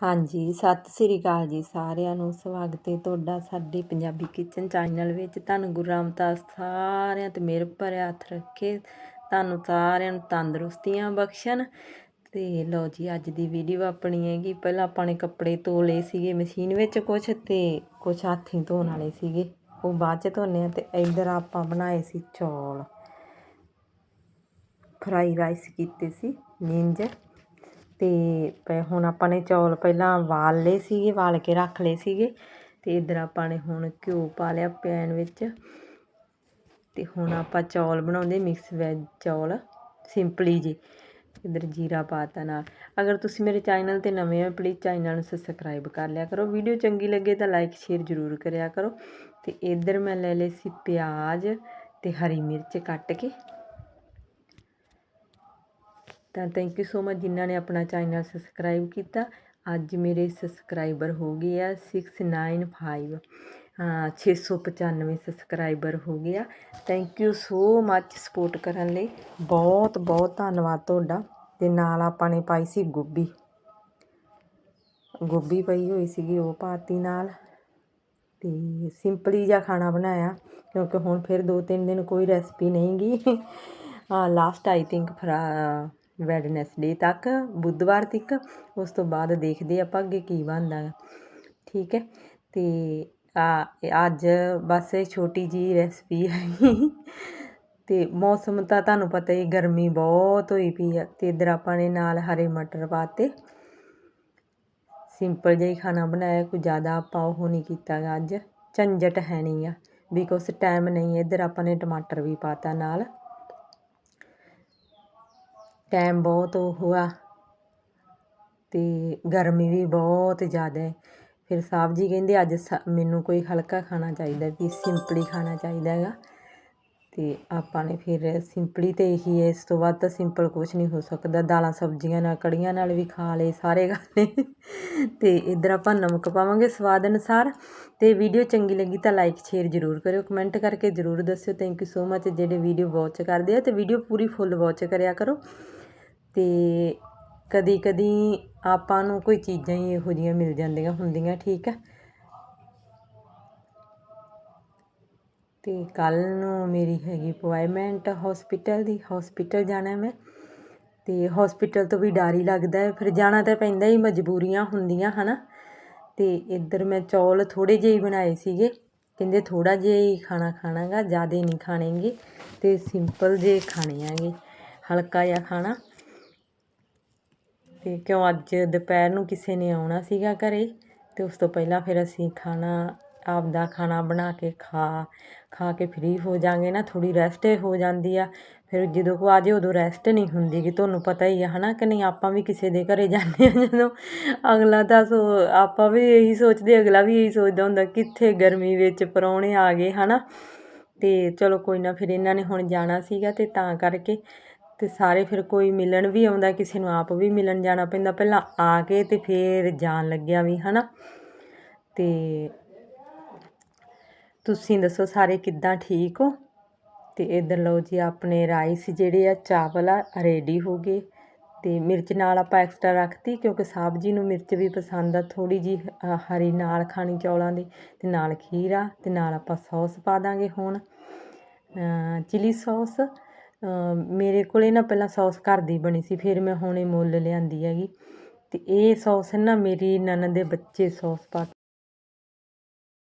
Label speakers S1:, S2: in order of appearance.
S1: ਹਾਂਜੀ, ਸਤਿ ਸ੍ਰੀ ਅਕਾਲ ਜੀ ਸਾਰਿਆਂ ਨੂੰ। ਸਵਾਗਤ ਹੈ ਤੁਹਾਡਾ ਸਾਡੇ ਪੰਜਾਬੀ ਕਿਚਨ ਚੈਨਲ ਵਿੱਚ। ਤੁਹਾਨੂੰ ਗੁਰੂ ਰਾਮਦਾਸ ਸਾਰਿਆਂ ਤੇ ਮਿਹਰ ਭਰਿਆ ਹੱਥ ਰੱਖੇ। ਤੁਹਾਨੂੰ ਸਾਰਿਆਂ ਨੂੰ ਤੰਦਰੁਸਤੀਆਂ ਬਖਸ਼ਣ। ਤੇ ਲਓ ਜੀ, ਅੱਜ ਦੀ ਵੀਡੀਓ ਆਪਣੀ ਹੈਗੀ। ਪਹਿਲਾਂ ਆਪਾਂ ਨੇ ਕੱਪੜੇ ਧੋ ਲਏ ਸੀਗੇ ਮਸ਼ੀਨ ਵਿੱਚ ਕੁਛ ਤੇ ਕੁਛ ਹੱਥੀਂ ਧੋਣ ਵਾਲੇ ਸੀਗੇ। ਉਹ ਬਾਅਦ ਚ ਧੋਨੇ ਆ ਤੇ ਇੱਧਰ ਆਪਾਂ ਬਣਾਏ ਸੀ ਚੌਲ। ਫਰਾਈ ਰਾਈਸ ਕੀਤੇ ਸੀ ਨਿੰਜ ਅਤੇ ਪ- ਹੁਣ ਆਪਾਂ ਨੇ ਚੌਲ ਪਹਿਲਾਂ ਵਾਲ ਲਏ ਸੀਗੇ, ਵਾਲ ਕੇ ਰੱਖ ਲਏ ਸੀਗੇ ਅਤੇ ਇੱਧਰ ਆਪਾਂ ਨੇ ਹੁਣ ਘਿਓ ਪਾ ਲਿਆ ਪੈਨ ਵਿੱਚ ਅਤੇ ਹੁਣ ਆਪਾਂ ਚੌਲ ਬਣਾਉਂਦੇ ਮਿਕਸ ਵੈਜ ਚੌਲ, ਸਿੰਪਲੀ ਜੀ। ਇੱਧਰ ਜੀਰਾ ਪਾਤਾ ਨਾਲ। ਅਗਰ ਤੁਸੀਂ ਮੇਰੇ ਚੈਨਲ ਤੇ ਨਵੇਂ ਹੋ ਪਲੀਜ਼ ਚੈਨਲ ਨੂੰ ਸਬਸਕ੍ਰਾਈਬ ਕਰ ਲਿਆ ਕਰੋ। ਵੀਡੀਓ ਚੰਗੀ ਲੱਗੇ ਤਾਂ ਲਾਈਕ ਸ਼ੇਅਰ ਜ਼ਰੂਰ ਕਰਿਆ ਕਰੋ। ਤੇ ਇੱਧਰ ਮੈਂ ਲੈ ਲਏ ਸੀ ਪਿਆਜ਼ ਤੇ ਹਰੀ ਮਿਰਚ ਕੱਟ ਕੇ। ਤਾਂ ਥੈਂਕ ਯੂ ਸੋ ਮਚ ਜਿਨ੍ਹਾਂ ਨੇ ਆਪਣਾ ਚੈਨਲ ਸਬਸਕ੍ਰਾਈਬ ਕੀਤਾ। ਅੱਜ ਮੇਰੇ ਸਬਸਕ੍ਰਾਈਬਰ ਹੋ ਗਏ ਆ 695 ਹਾਂ 695 ਸਬਸਕ੍ਰਾਈਬਰ ਹੋ ਗਿਆ thank you so much support ਕਰਨ ਲਈ। ਬਹੁਤ ਬਹੁਤ ਧੰਨਵਾਦ ਤੁਹਾਡਾ। ਤੇ ਨਾਲ ਆਪਾਂ ਨੇ ਪਾਈ ਸੀ ਗੋਭੀ। ਗੋਭੀ ਪਈ ਹੋਈ ਸੀਗੀ ਉਹ ਪਾਤੀ ਨਾਲ। ਤੇ ਸਿੰਪਲੀ ਜਿਹਾ ਖਾਣਾ ਬਣਾਇਆ। ਕਿਉਂਕਿ ਹੁਣ ਫਿਰ ਦੋ ਤਿੰਨ ਦਿਨ ਕੋਈ ਰੈਸਪੀ ਨਹੀਂ ਗਈ ਲਾਸਟ ਆਈ ਥਿੰਕ ਫਰਾ ਵੈਡਨਸਡੇ ਤੱਕ, ਬੁੱਧਵਾਰ ਤੱਕ, ਉਸ ਤੋਂ ਬਾਅਦ ਦੇਖਦੇ ਆਪਾਂ ਅੱਗੇ ਕੀ ਬਣਦਾ ਹੈ। ਠੀਕ ਹੈ? ਤੇ ਆ, ਅੱਜ ਬਸ ਇਹ ਛੋਟੀ ਜੀ ਰੈਸਪੀ ਹੈਗੀ ਤੇ ਮੌਸਮ ਤਾਂ ਤੁਹਾਨੂੰ ਪਤਾ ਹੀ, ਗਰਮੀ ਬਹੁਤ ਹੋਈ ਪਈ ਆ ਤੇ ਇਧਰ ਆਪਾਂ ਨੇ ਨਾਲ ਹਰੇ ਮਟਰ ਪਾਤੇ। ਸਿੰਪਲ ਜਿਹਾ ਹੀ ਖਾਣਾ ਬਣਾਇਆ, ਕੋਈ ਜ਼ਿਆਦਾ ਆਪਾਂ ਉਹ ਨਹੀਂ ਕੀਤਾ ਗਾ ਅੱਜ। ਝੰਜਟ ਹੈ ਨਹੀਂ ਆ ਬਿਕੋਜ਼ ਟਾਈਮ ਨਹੀਂ ਇੱਧਰ ਆਪਾਂ ਨੇ ਟਮਾਟਰ ਵੀ ਪਾਤਾ ਨਾਲ। ਟਾਈਮ ਬਹੁਤ ਉਹ ਆ ਤੇ ਗਰਮੀ ਵੀ ਬਹੁਤ ਜ਼ਿਆਦਾ ਫਿਰ ਸਾਹਿਬ ਜੀ ਕਹਿੰਦੇ ਅੱਜ ਸ- ਮੈਨੂੰ ਕੋਈ ਹਲਕਾ ਖਾਣਾ ਚਾਹੀਦਾ, ਵੀ ਸਿੰਪਲੀ ਖਾਣਾ ਚਾਹੀਦਾ ਹੈਗਾ। ਅਤੇ ਆਪਾਂ ਨੇ ਫਿਰ ਸਿੰਪਲੀ ਤੇ ਇਹੀ ਹੈ, ਇਸ ਤੋਂ ਵੱਧ ਤਾਂ ਸਿੰਪਲ ਕੁਝ ਨਹੀਂ ਹੋ ਸਕਦਾ। ਦਾਲਾਂ ਸਬਜ਼ੀਆਂ ਨਾਲ, ਕੜੀਆਂ ਨਾਲ ਵੀ ਖਾ ਲਏ ਸਾਰੇ ਖਾ ਲਏ ਤੇ ਇਧਰ ਆਪਾਂ ਨਮਕ ਪਾਵਾਂਗੇ ਸਵਾਦ ਅਨੁਸਾਰ। ਤੇ ਵੀਡੀਓ ਚੰਗੀ ਲੱਗੀ ਤਾਂ ਲਾਈਕ ਸ਼ੇਅਰ ਜ਼ਰੂਰ ਕਰਿਓ। ਕਮੈਂਟ ਕਰਕੇ ਜ਼ਰੂਰ ਦੱਸਿਓ। ਥੈਂਕ ਯੂ ਸੋ ਮਚ ਜਿਹੜੇ ਵੀਡੀਓ ਵਾਚ ਕਰਦੇ ਆ ਤੇ ਵੀਡੀਓ ਪੂਰੀ ਫੁੱਲ ਵਾਚ ਕਰਿਆ ਕਰੋ। ਅਤੇ ਕਦੀ ਕਦੀ ਆਪਾਂ ਨੂੰ ਕੋਈ ਚੀਜ਼ਾਂ ਹੀ ਇਹੋ ਜਿਹੀਆਂ ਮਿਲ ਜਾਂਦੀਆਂ ਹੁੰਦੀਆਂ, ਠੀਕ ਹੈ ਅਤੇ ਕੱਲ੍ਹ ਨੂੰ ਮੇਰੀ ਹੈਗੀ ਅਪੁਆਇੰਟਮੈਂਟ ਹੋਸਪਿਟਲ ਦੀ ਹੋਸਪਿਟਲ ਜਾਣਾ ਮੈਂ। ਅਤੇ ਹੋਸਪਿਟਲ ਤੋਂ ਵੀ ਡਰ ਹੀ ਲੱਗਦਾ ਹੈ, ਫਿਰ ਜਾਣਾ ਤਾਂ ਪੈਂਦਾ ਹੀ, ਮਜਬੂਰੀਆਂ ਹੁੰਦੀਆਂ, ਹਨਾ? ਅਤੇ ਇੱਧਰ ਮੈਂ ਚੌਲ ਥੋੜ੍ਹੇ ਜਿਹੇ ਹੀ ਬਣਾਏ ਸੀਗੇ, ਕਹਿੰਦੇ ਥੋੜ੍ਹਾ ਜਿਹਾ ਹੀ ਖਾਣਾ ਖਾਣਾਗਾ, ਜ਼ਿਆਦਾ ਨਹੀਂ ਖਾਣੇਗੇ ਅਤੇ ਸਿੰਪਲ ਜੇ ਖਾਣੇ ਆਗੇ, ਹਲਕਾ ਜਿਹਾ ਖਾਣਾ। ਅਤੇ ਕਿਉਂ ਅੱਜ ਦੁਪਹਿਰ ਨੂੰ ਕਿਸੇ ਨੇ ਆਉਣਾ ਸੀਗਾ ਘਰ ਅਤੇ ਉਸ ਤੋਂ ਪਹਿਲਾਂ ਫਿਰ ਅਸੀਂ ਖਾਣਾ, ਆਪਦਾ ਖਾਣਾ ਬਣਾ ਕੇ ਖਾ ਖਾ ਕੇ ਫਰੀ ਹੋ ਜਾਂਗੇ ਨਾ, ਥੋੜ੍ਹੀ ਰੈਸਟ ਹੋ ਜਾਂਦੀ ਆ। ਫਿਰ ਜਦੋਂ ਕੋਈ ਆ ਆਜੇ ਉਦੋਂ ਰੈਸਟ ਨਹੀਂ ਹੁੰਦੀ ਕਿ ਤੁਹਾਨੂੰ ਪਤਾ ਹੀ ਆ ਹੈ ਨਾ ਕਿ ਨਹੀਂ, ਆਪਾਂ ਵੀ ਕਿਸੇ ਦੇ ਘਰ ਜਾਂਦੇ ਹਾਂ ਜਦੋਂ ਅਗਲਾ ਤਾਂ ਸੋ, ਆਪਾਂ ਵੀ ਇਹੀ ਸੋਚਦੇ, ਅਗਲਾ ਵੀ ਇਹੀ ਸੋਚਦਾ ਹੁੰਦਾ, ਕਿੱਥੇ ਗਰਮੀ ਵਿੱਚ ਪਰੌਣੇ ਆ ਗਏ ਹੈ ਨਾ ਅਤੇ ਚਲੋ ਕੋਈ ਨਾ, ਫਿਰ ਇਹਨਾਂ ਨੇ ਹੁਣ ਜਾਣਾ ਸੀਗਾ ਅਤੇ ਤਾਂ ਕਰਕੇ ਅਤੇ ਸਾਰੇ ਫਿਰ ਕੋਈ ਮਿਲਣ ਵੀ ਆਉਂਦਾ, ਕਿਸੇ ਨੂੰ ਆਪ ਵੀ ਮਿਲਣ ਜਾਣਾ ਪੈਂਦਾ। ਪਹਿਲਾਂ ਆ ਕੇ ਅਤੇ ਫਿਰ ਜਾਣ ਲੱਗਿਆ ਵੀ ਹੈ ਨਾ ਅਤੇ ਤੁਸੀਂ ਦੱਸੋ ਸਾਰੇ ਕਿੱਦਾਂ ਠੀਕ ਹੋ? ਅਤੇ ਇਧਰ ਲਓ ਜੀ, ਆਪਣੇ ਰਾਈਸ ਜਿਹੜੇ ਆ, ਚਾਵਲ ਆ ਰੈਡੀ ਹੋ ਗਏ। ਅਤੇ ਮਿਰਚ ਨਾਲ ਆਪਾਂ ਐਕਸਟਰਾ ਰੱਖਤੀ, ਕਿਉਂਕਿ ਸਾਹਿਬ ਜੀ ਨੂੰ ਮਿਰਚ ਵੀ ਪਸੰਦ ਆ ਥੋੜੀ ਜੀ ਹਰੀ ਨਾਲ ਖਾਣੀ ਚੌਲਾਂ ਦੀ ਅਤੇ ਨਾਲ ਖੀਰਾ ਅਤੇ ਨਾਲ ਆਪਾਂ ਸੌਸ ਪਾ ਦਾਂਗੇ ਹੁਣ। ਚਿਲੀ ਸੌਸ ਮੇਰੇ ਕੋਲ ਨਾ ਪਹਿਲਾਂ ਸੌਸ ਘਰ ਦੀ ਬਣੀ ਸੀ, ਫਿਰ ਮੈਂ ਹੁਣੇ ਮੁੱਲ ਲਿਆਂਦੀ ਹੈਗੀ। ਅਤੇ ਇਹ ਸੌਸ ਨਾ ਮੇਰੀ ਨਨਦ ਦੇ ਬੱਚੇ ਸੌਸ ਪਾ